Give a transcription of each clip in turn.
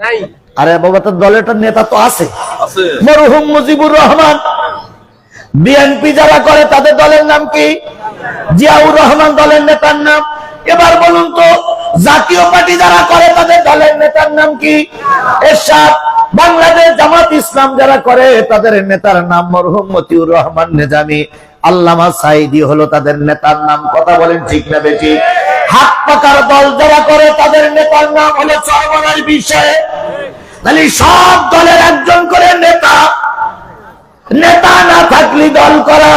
আরে বাবা তোর দলের একটা নেতা তো আছে। আছে। মরহুম মুজিবুর রহমান। বিএনপি যারা করে তাদের দলের নাম কি? জিয়াউর রহমান দলের নেতার নাম। এবার বলুন তো জাতীয় পার্টি যারা করে তাদের দলের নেতার নাম কি? এরশাদ। বাংলাদেশ জামাত ইসলাম যারা করে তাদের নেতার নাম মরহুম মতিউর রহমান নেজামি। আল্লামা সাইদি হলো তাদের নেতার নাম। কথা বলেন ঠিক না বেটি হাত পাকার দল যারা করে, তাদের নেতার নাম হলো চরমনার বিষয়ে। তাহলে সব দলের একজন করে নেতা। নেতা না থাকলে দল করা।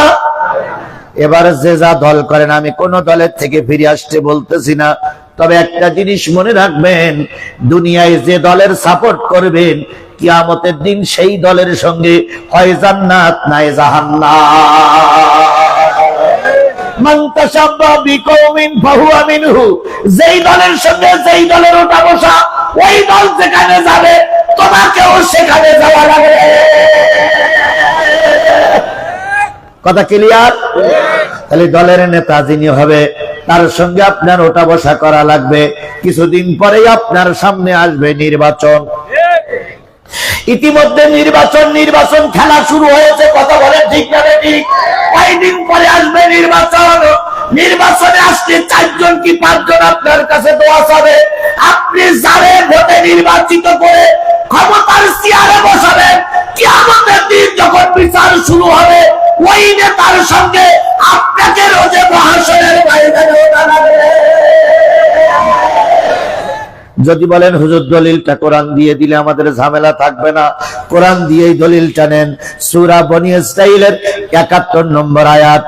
এবার যে যা দল করেন, আমি কোন দলের থেকে ফিরে আসতে বলতেছি না। তবে একটা জিনিস মনে রাখবেন, দুনিয়ায় যে দলের সাপোর্ট করবেন, কিয়ামতের দিন সেই দলের সঙ্গে হয় জান্নাত, নাই জাহান্নাম। যেই দলের সঙ্গে যেই দলের ওঠা বসা, ওই দল যেখানে যাবে, তোমাকেও সেখানে যাওয়া লাগে কথা ক্লিয়ার তাহলে দলের নেতা যিনি হবে, তার সঙ্গে আপনার ওটা বসা করা লাগবে। কিছুদিন পরেই আপনার সামনে আসবে নির্বাচন। ইতিমধ্যে নির্বাচন নির্বাচন খেলা শুরু হয়েছে, কথা বলে ঠিক না, ঠিক? কয়দিন পরে আসবে নির্বাচন? নির্বাচনে আসতে চারজন কি পাঁচজন আপনার কাছে দোয়া চাবে? আপনি যারে ভোটে নির্বাচিত করে ক্ষমতার চেয়ারে বসাবেন কি আমাদের দিন যখন বিচার শুরু হবে, ওই নেতার সঙ্গে যদি বলেন, হুজুর, দলিলটা কোরআন দিয়ে দিলে আমাদের ঝামেলা থাকবে না। কোরআন দিয়েই দলিলটা নেন সূরা বনি ইসরাইলের 71 নম্বর আয়াত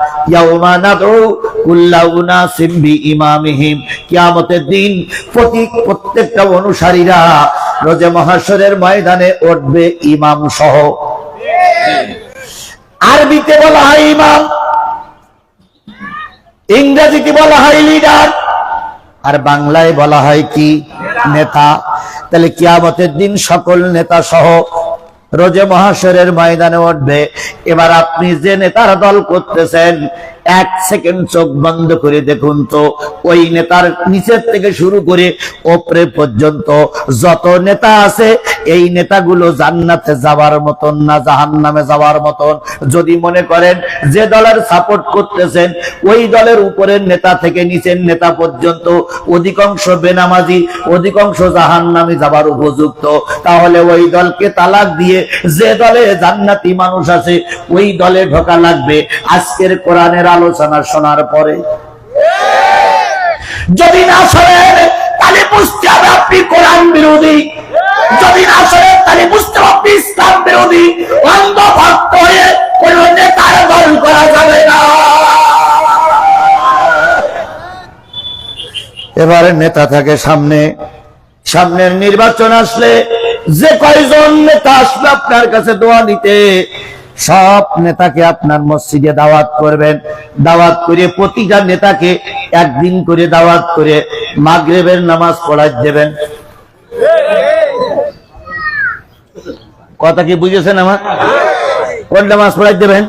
কিয়ামতের দিন প্রতি প্রত্যেকটা অনুসারীরা রোজে ময়দানে উঠবে ইমাম সহ। আরবিতে বলা হয় ইমাম, ইংরেজিতে বলা হয় লিডার, আর বাংলায় বলা হয় কি? নেতা। তাহলে কিয়ামতের দিন সকল নেতা সহ রোজে মহাশরের ময়দানে উঠবে। এবার আপনি যে নেতার দল করতেছেন, এক সেকেন্ড চোখ বন্ধ করে দেখুন তো, ওই নেতার নিচের থেকে শুরু করে ওপরে পর্যন্ত যত নেতা আছে, এই নেতাগুলো জান্নাতে যাওয়ার মতন না, জাহান্নামে যাওয়ার মতন। যদি মনে করেন যে দলের সাপোর্ট করতেছেন, ওই দলের উপরের নেতা থেকে নিচের নেতা পর্যন্ত অধিকাংশ বেনামাজি, অধিকাংশ জাহান্নামে যাবার উপযুক্ত। তাহলে ওই দলকে তালাক দিয়ে যে দলে জান্নাতি মানুষ আছে, ওই দলে ঢোকা লাগবে। আজকের কোরআনের আলোচনা শোনার পরে। যদি না শোনেন, তাহলে বুঝতে হবে আপনি কোরআন বিরোধী। যদি না শোনেন, তাহলে বুঝতে হবে আপনি ইসলাম বিরোধী। অন্ধ ভক্ত হয়ে কোন নেতার দল করা যাবে না। এবারে নেতা থাকে সামনে। সামনের নির্বাচন আসলে যে কয়জন নেতা আসবে আপনার কাছে দোয়া নিতে, সব নেতাকে আপনার মসজিদে দাওয়াত করবেন। দাওয়াত করে প্রতিটা নেতাকে একদিন করে দাওয়াত করে মাগরেবের নামাজ পড়াই দেবেন। কথা কি বুঝেছেন আমার? কোন নামাজ পড়াই দেবেন?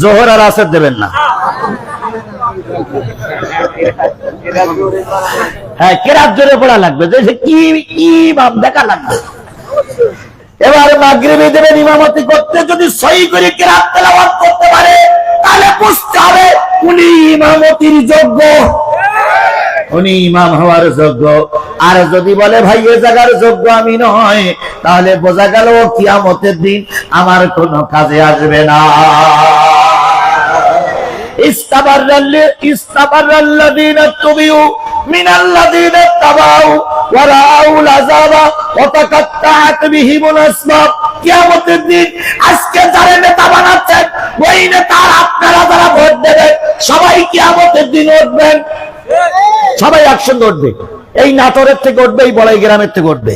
জোহর আর আসর দেবেন না। হ্যাঁ কেরাত জোরে পড়া লাগবে। কি ভাব দেখা লাগবে। এবারে মাগরিবে দেবেন ইমামতি করতে, যদি সহি করে কেরাত তেলাওয়াত করতে পারে, তাহলে বুঝতে হবে উনি ইমামতির যোগ্য। উনি ইমাম হওয়ার যোগ্য। আর যদি বলে, ভাই, এ জায়গার যোগ্য আমি নয়, তাহলে বোঝা গেল কিয়ামতের দিন আমার কোনো কাজে আসবে না। সবাই কিয়ামতের দিন উঠবেন। সবাই একসঙ্গে উঠবে। এই নাটোরের থেকে উঠবে, এই বড়াই গ্রামের থেকে উঠবে।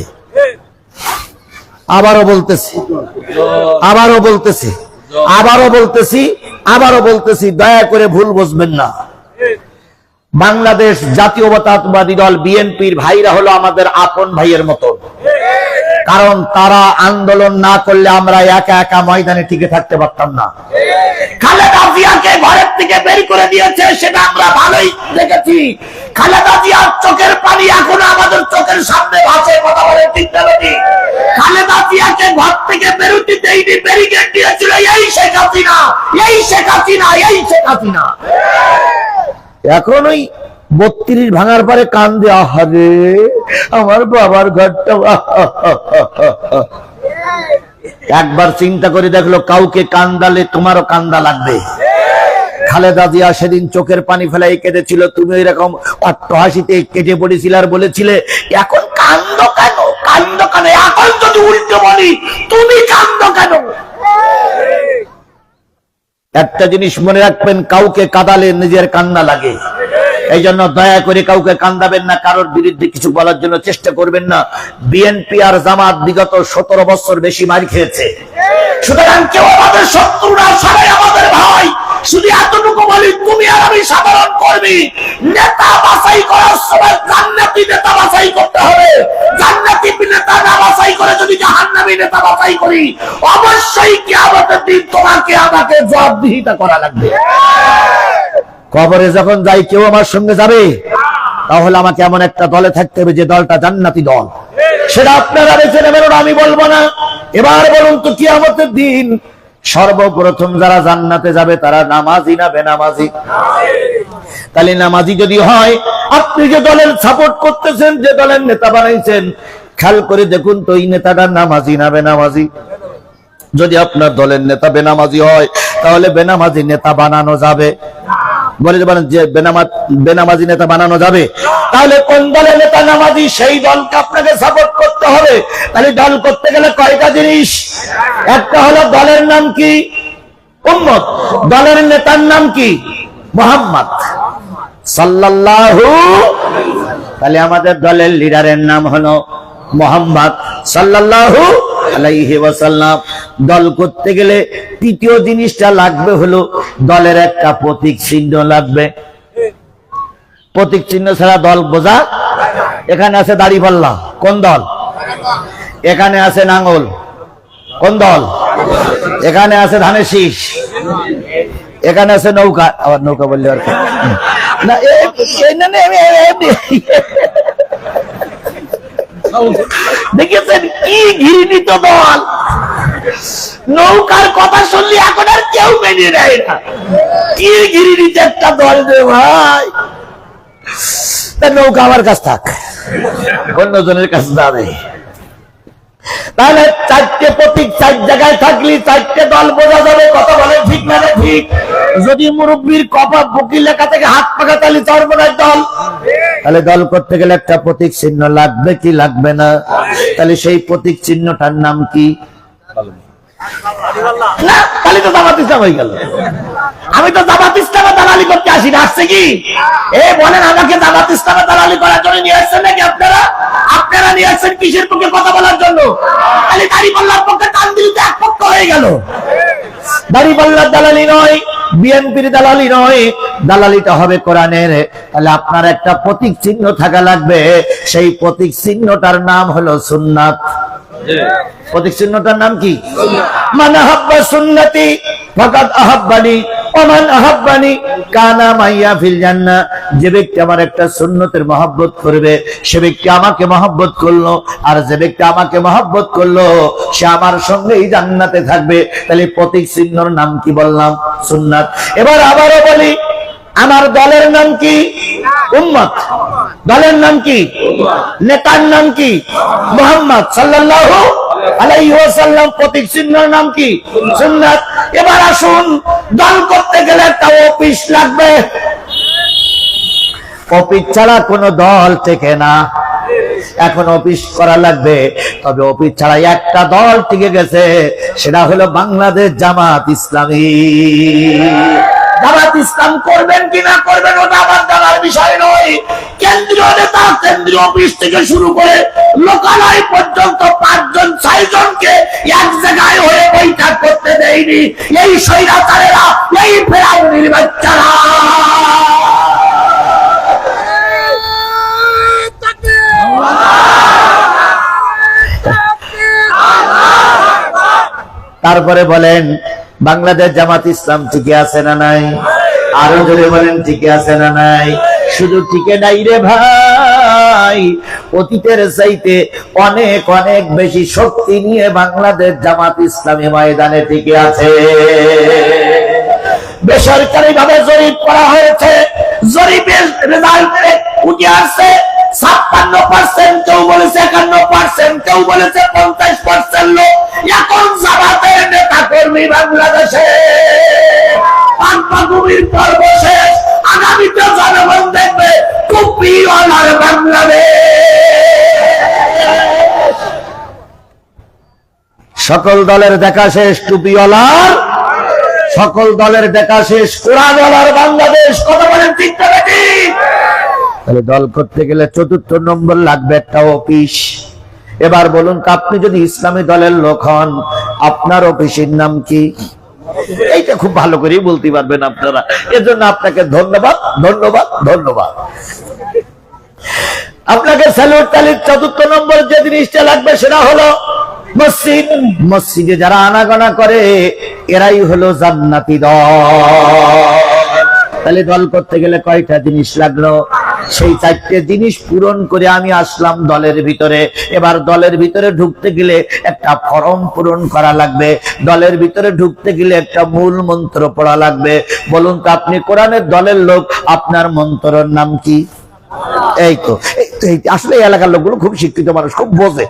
আবারও বলতেছি আবারও বলতেছি আবারও বলতেছি আবারও বলতেছি, দয়া করে ভুল বুঝবেন না। বাংলাদেশ জাতীয়তাবাদী দল বিএনপির ভাইরা হলো আমাদের আপন ভাইয়ের মতো। কারণ তারা আন্দোলন না করলে আমরা একা একা ময়দানে টিকে থাকতে পারতাম না। খালেদা জিয়াকে ঘরের থেকে বের করে দিয়েছে, সেটা আমরা ভালোই দেখেছি। খালেদা জিয়ার চোখের পানি এখনও আমাদের চোখের সামনে ভাসে, কথা বলে ঠিক না দেয়নি, ব্যারিকেড দিয়েছিল, এই শেখ হাসিনা, এই শেখ হাসিনা, এই শেখ হাসিনা। এখন ওই বত্রিশ ভাঙার পরে কান দেওয়া হবে। আমার বাবার ঘরটা। একবার চিন্তা করে দেখল কাউকে কান্দালে তোমারও কান্দা লাগবে। খালেদা জিয়া সেদিন চোখের পানি ফেলাই কেঁদেছিল। তুমি ওই এরকম অট্টহাসিতে কেটে পড়েছিল আর বলেছিলে, এখন কান্দ কেন? কান্দ কেন এখন যদি উল্টো বলি, তুমি কান্দ কেন? একটা জিনিস মনে রাখবেন, কাউকে কাদালে নিজের কান্না লাগে। এই জন্য দয়া করে কাউকে কান্দাবেন না, কারোর বিরুদ্ধে কিছু বলার জন্য চেষ্টা করবেন না। বিএনপি আর জামাত বিগত সতেরো বছর বেশি মার খেয়েছে। সুতরাং কেউ আমাদের শত্রু না সবাই আমাদের ভাই। শুধু এতটুকু বলি, তুমি আর আমি সাধারণ কর্মী। নেতা বাছাই করার সময় জান্নাতি নেতা বাছাই করতে হবে। জান্নাতি নেতা না বাছাই করে যদি জাহান্নামী নেতা বাছাই করি, অবশ্যই কিয়ামতের দিন তোমাকে আমাকে জবাবদিহিতা করা লাগবে। কবরে যখন যাই কেউ আমার সঙ্গে যাবে, তাহলে আমাকে এমন একটা দলে থাকতে হবে যে দলটা জান্নাতি দল। সেটা আপনারা বেছে নেবেন আমি বলব না। এবার বলুন তো কি আমাদের দিন সর্বপ্রথম যারা জান্নাতে যাবে, তারা নামাজি না বেনামাজি? তাহলে নামাজি যদি হয়, আপনি যে দলের সাপোর্ট করতেছেন, যে দলের নেতা বানাইছেন, খেয়াল করে দেখুন তো এই নেতাটা নামাজি না বেনামাজি। যদি আপনার দলের নেতা বেনামাজি হয়, তাহলে বেনামাজি নেতা বানানো যাবে। বলে যে বলেন যে বেনামাজ বেনামাজি নেতা বানানো যাবে। তাহলে কোন দলের নেতা নামাজি? সেই দলকে আপনাকে সাপোর্ট করতে হবে। তাহলে দল করতে গেলে কয়টা জিনিস? একটা হলো দলের নাম কি? উম্মত। দলের নেতার নাম কি? মোহাম্মদ সাল্লাল্লাহু তাহলে আমাদের দলের লিডারের নাম হলো মোহাম্মদ সাল্লাল্লাহু আলাইহি ওয়াসাল্লাম। দল করতে গেলে তৃতীয় জিনিসটা লাগবে হলো দলের একটা প্রতীক চিহ্ন লাগবে। প্রতীক চিহ্ন ছাড়া দল বোঝা এখানে আছে দাড়ি পাল্লা কোন দল? এখানে আছে নাঙ্গল কোন দল? এখানে আছে ধানের শীষ। এখানে আছে নৌকা। আবার নৌকা বললে আর দেখেছেন কি ঘৃণিত দল? নৌকার কথা শুনলে এখন আর কেউ মেনে নেয় না। কি ঘৃণিত একটা দল রে ভাই। তা নৌকা আমার কাছ থাক। অন্যজনের কাছে দাঁড়ায় তাহলে চারটে প্রতীক, চার জায়গায় থাকলে চারটে দল বোঝা যাবে কত বলে ঠিক না ঠিক। যদি মুরব্বীর কপা বুকি লেখা থেকে হাত পাকা তাহলে চর্মনার দল। তাহলে দল করতে গেলে একটা প্রতীক চিহ্ন লাগবে কি লাগবে না? তাহলে সেই প্রতীক চিহ্নটার নাম কি? আমি তো জামাত ইসলামে দালালি করতে আসি না আসছে কি? এ, বলেন আমাকে জামাত ইসলামে দালালি করার জন্য নিয়ে আসছেন নাকি আপনারা? আপনারা নিয়ে আসছেন কিসের পক্ষে কথা বলার জন্য? দাড়ি পাল্লার পক্ষে এক পক্ষ হয়ে গেল। দাড়ি দালালি নয়, বিএনপির দালালি নয়, দালালিটা হবে কোরআনের। তাহলে আপনার একটা প্রতীক চিহ্ন থাকা লাগবে। সেই প্রতীক চিহ্নটার নাম হলো সুন্নাত। প্রতীক চিহ্নটার নাম কি? মান আহাব্বা সুন্নতি, ফাকাদ আহাব্বানি ওমান আহাব্বানি, কানা মাইয়া ফিল জান্নাহ যে ব্যক্তি আমার একটা সুন্নতের মহব্বত করবে, সে ব্যক্তি আমাকে মহব্বত করল, আর যে ব্যক্তি আমাকে মহব্বত করল, সে আমার সঙ্গেই জান্নাতে থাকবে। তাহলে প্রতীক চিহ্নর নাম কি বললাম? সুন্নাত। এবার আবারও বলি, আমার দলের নাম কি? উম্মত। দলের নাম কি? নেতার নাম কি? মোহাম্মদ লাগবে। অফিস ছাড়া কোনো দল থেকে না। এখন অফিস করা লাগবে। তবে অফিস ছাড়া একটা দল টিকে গেছে, সেটা হলো বাংলাদেশ জামাত ইসলামী। জামাত ইসলাম করবেন কি না করবেন ওটা আমার জানার বিষয় নয়। কেন্দ্রীয় নেতা কেন্দ্রীয় অফিস থেকে শুরু করে লোকালয় পর্যন্ত পাঁচজন ছয়জনকে এক জায়গায় হয়ে বৈঠক করতে দেয়নি। এই স্বৈরাচারেরা এই ফেরাউনির বাচ্চারা। তারপরে বলেন বাংলাদেশ জামাত ইসলাম ঠিকই আছে না নাই? আরও জোরে বলেন, ঠিকই আছে না নাই? শুধু টিকে নাই রে ভাই। অতীতের চাইতে অনেক অনেক বেশি শক্তি নিয়ে বাংলাদেশ জামাত ইসলামী ময়দানে টিকে আছে। বেসরকারি ভাবে জরিপ করা হয়েছে। জরিপের রেজাল্টে উঠে আসছে, ছাপ্পান্ন পার্সেন্ট কেউ বলেছে একান্ন পার্সেন্ট কেউ বলেছে পঞ্চাশ পার্সেন্ট লোক। এখন কর্মী বাংলাদেশে পান্নাগুমির পর্ব শেষ আগামীতে জনগণ দেখবে টুপিওয়ালার বাংলাদেশ। সকল দলের দেখা শেষ টুপিওয়ালার সকল দলের দেখা শেষ কোরআনওয়ালার বাংলাদেশ। কথা বলেন না ঠিক তাহলে দল করতে গেলে চতুর্থ নম্বর লাগবে একটা অফিস। এবার বলুন, আপনি যদি ইসলামী দলের লোক হন, আপনার অফিসের নাম কি? এইটা খুব ভালো করেই বলতে পারবেন আপনারা। এজন্য আপনাকে ধন্যবাদ ধন্যবাদ ধন্যবাদ। আপনাকে স্যালুট তালির চতুর্থ নম্বর যে জিনিসটা লাগবে সেটা হলো মসজিদ। মসজিদে যারা আনাগোনা করে, এরাই হলো জান্নাতি দল। তাহলে দল করতে গেলে কয়টা জিনিস লাগল? সেই চারটে জিনিস পূরণ করে আমি আসলাম দলের ভিতরে। এবার দলের ভিতরে ঢুকতে গেলে একটা ফরম পূরণ করা লাগবে। দলের ভিতরে ঢুকতে গেলে একটা মূল মন্ত্র পড়া লাগবে। বলুন তো, আপনি কোরআনের দলের লোক, আপনার মন্ত্রের নাম কি? এই তো। আসলে এলাকার লোকগুলো খুব শিক্ষিত মানুষ, খুব বোঝে।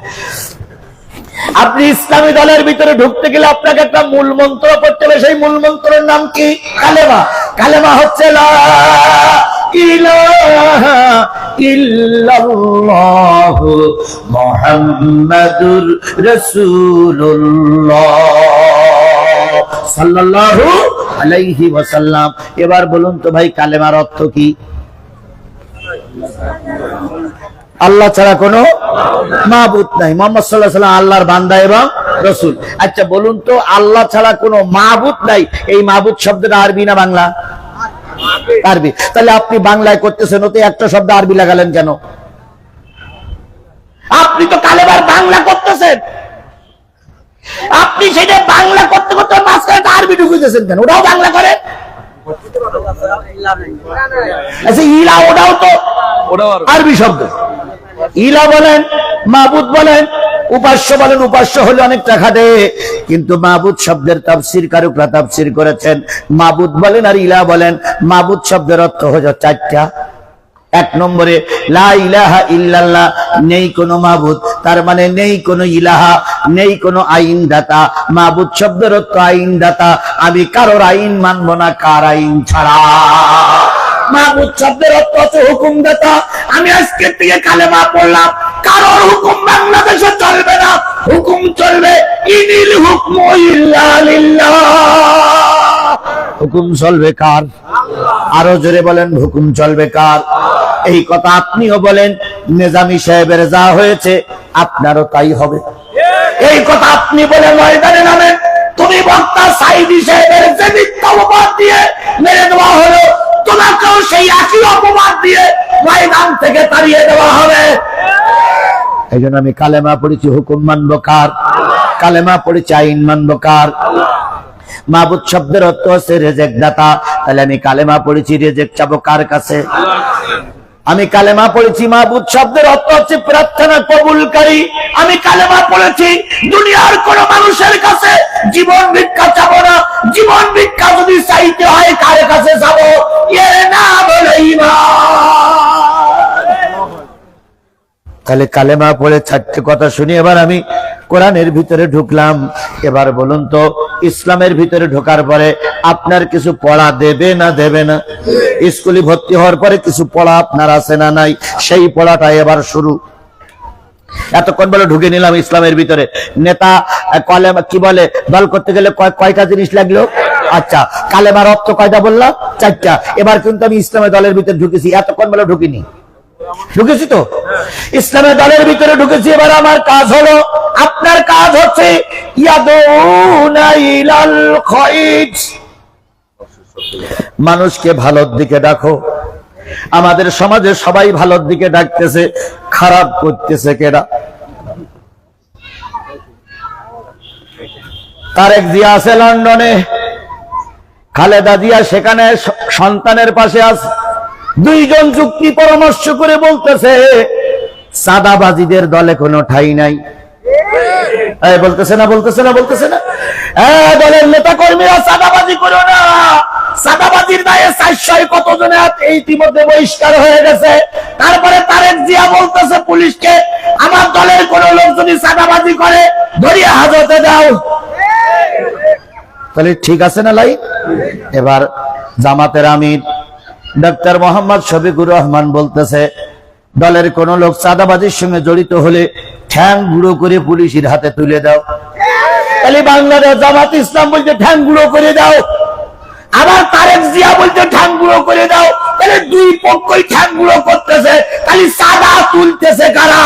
আপনি ইসলামী দলের ভিতরে ঢুকতে গেলে আপনাকে একটা মূল মন্ত্র পড়তে হবে। সেই মূল মন্ত্রের নাম কি? কালেমা। কালেমা হচ্ছে ইলাহা ইল্লাল্লাহু মুহাম্মাদুর রাসূলুল্লাহ সাল্লাল্লাহু আলাইহি ওয়াসাল্লাম। এবার বলুন তো ভাই, কালেমার অর্থ কি? আল্লাহ ছাড়া কোনো মাহবুদ নাই। মোহাম্মদ সাল্লাহ সাল্লাম আল্লাহর বান্দা এবং রসুল। আচ্ছা বলুন তো, আল্লাহ ছাড়া কোনো মাহবুদ নাই? এই মাহবুদ শব্দটা আরবি না বাংলা? আরবি। তাহলে আপনি বাংলায় করতেছেন ওতে একটা শব্দ আরবি লাগালেন কেন? আপনি তো কালেবার বাংলা করতেছেন। আপনি সেটা বাংলা করতে করতে মাঝখানে আরবি ঢুকিতেছেন কেন? ওটাও বাংলা করে? আচ্ছা ইলা ওটাও তো আরবি। শব্দ। ইলা বলেন মাহবুদ বলেন উপাস্য বলেন, উপাস্য হলে অনেক টাকা দেয় কিন্তু মাহবুদ শব্দের তাফসির কারুকরা তাফসির করেছেন? মাহবুদ বলেন আর ইলা বলেন। মাহবুদ শব্দের অর্থ হলো চারটা। এক নম্বরে, লা ইলাহা ইল্লাল্লাহ, নেই কোনো মাহবুদ তার মানে নেই কোনো ইলাহা, নেই কোনো আইন দাতা মাহবুদ শব্দের অর্থ আইন দাতা আমি কারোর আইন মানবো না, কার আইন ছাড়া। মাহবুদ শব্দের অর্থ হচ্ছে হুকুমদাতা। আমি আজকের থেকে কালেমা পড়লাম। কারোর হুকুম বাংলাদেশে চলবে না। হুকুম চলবে ইনিল হুকম হুকুম চলবে কার? আরও জোরে বলেন, হুকুম চলবে কার? এই কথা আপনিও বলেন, নেজামি সাহেবের যা হয়েছে আপনারও তাই হবে। এই কথা আপনি বলে ময়দানে নামেন তুমি বক্তা সাইদি সাহেবের যে মিথ্যা অপবাদ দিয়ে মেরে দেওয়া হলো তোমাকেও সেই একই অপবাদ দিয়ে ময়দান থেকে তাড়িয়ে দেওয়া হবে এই জন্য আমি কালেমা পড়েছি, হুকুম মানব কার? কালেমা পড়েছি, আইন মানব কার? মাহবুদ শব্দের অর্থ হচ্ছে রেজেক দাতা। তাহলে আমি কালেমা পড়েছি, রেজেক চাবো কার কাছে? আমি কালেমা পড়েছি মাহবুদ শব্দের অর্থ হচ্ছে প্রার্থনা কবুলকারী। আমি কালেমা পড়েছি, দুনিয়ার কোন মানুষের কাছে জীবন ভিক্ষা চাবো না জীবন ভিক্ষা যদি চাইতে হয় কার কাছে যাব এর না বলে তাহলে কালেমা পড়ে চারটে কথা শুনি, এবার আমি কোরআনের ভিতরে ঢুকলাম। এবার বলুন তো, ইসলামের ভিতরে ঢোকার পরে আপনার কিছু পড়া দেবে না দেবে না? স্কুলে ভর্তি হওয়ার পরে কিছু পড়া আপনার আছে না নাই? সেই পড়াটা এবার শুরু। এতক্ষণ বলে ঢুকে নিলাম ইসলামের ভিতরে। নেতা কলেমা, কি বলে? দল করতে গেলে কয়টা জিনিস লাগল? আচ্ছা কালেমার অর্থ কয়টা বললাম? চারটা। এবার কিন্তু আমি ইসলামের দলের ভিতরে ঢুকেছি, এতক্ষণ বলে ঢুকিনি। ঢুকেছি তো? ইসলামের দলের ভিতরে ঢুকেছি, এবার আমার কাজ হলো, আপনার কাজ হচ্ছে। মানুষকে ভালোর দিকে ডাকো। আমাদের সমাজে সবাই ভালোর দিকে ডাকতেছে, খারাপ করতেছে কেডা? তারেক জিয়া আছে লন্ডনে, খালেদা জিয়া সেখানে সন্তানের পাশে আছে। দুইজন যুক্তি পরামর্শ করে বলতেছে, সাদাবাজিদের দলে কোনো ঠাই নাই। বলতেছে না বলতেছে না বলতেছে না। দলের নেতা কর্মীরা সাদাবাজি করো না। সাদাবাজির দায়ে চারশো কত জনে ইতিমধ্যে বহিষ্কার হয়ে গেছে। তারপরে তারেক জিয়া বলতেছে পুলিশকে, আমার দলের কোন লোক যদি সাদাবাজি করে, ধরিয়া হাজতে দাও। তাহলে ঠিক আছে না লাই? এবার জামাতের আমির ডক্টর মোহাম্মদ শফিকুর রহমান বলতেছে, দলের কোন লোক চাঁদাবাজির সঙ্গে জড়িত হলে ঠ্যাং গুঁড়ো করে পুলিশের হাতে তুলে দাও। তাহলে বাংলাদেশ জামাত ইসলাম বলতে ঠ্যাং গুঁড়ো করে দাও। আবার তারেক জিয়া বলতে ঠ্যাং গুঁড়ো করে দাও। তাহলে দুই পক্ষই ঠ্যাং গুঁড়ো করতেছে খালি সাদা তুলতেছে কারা?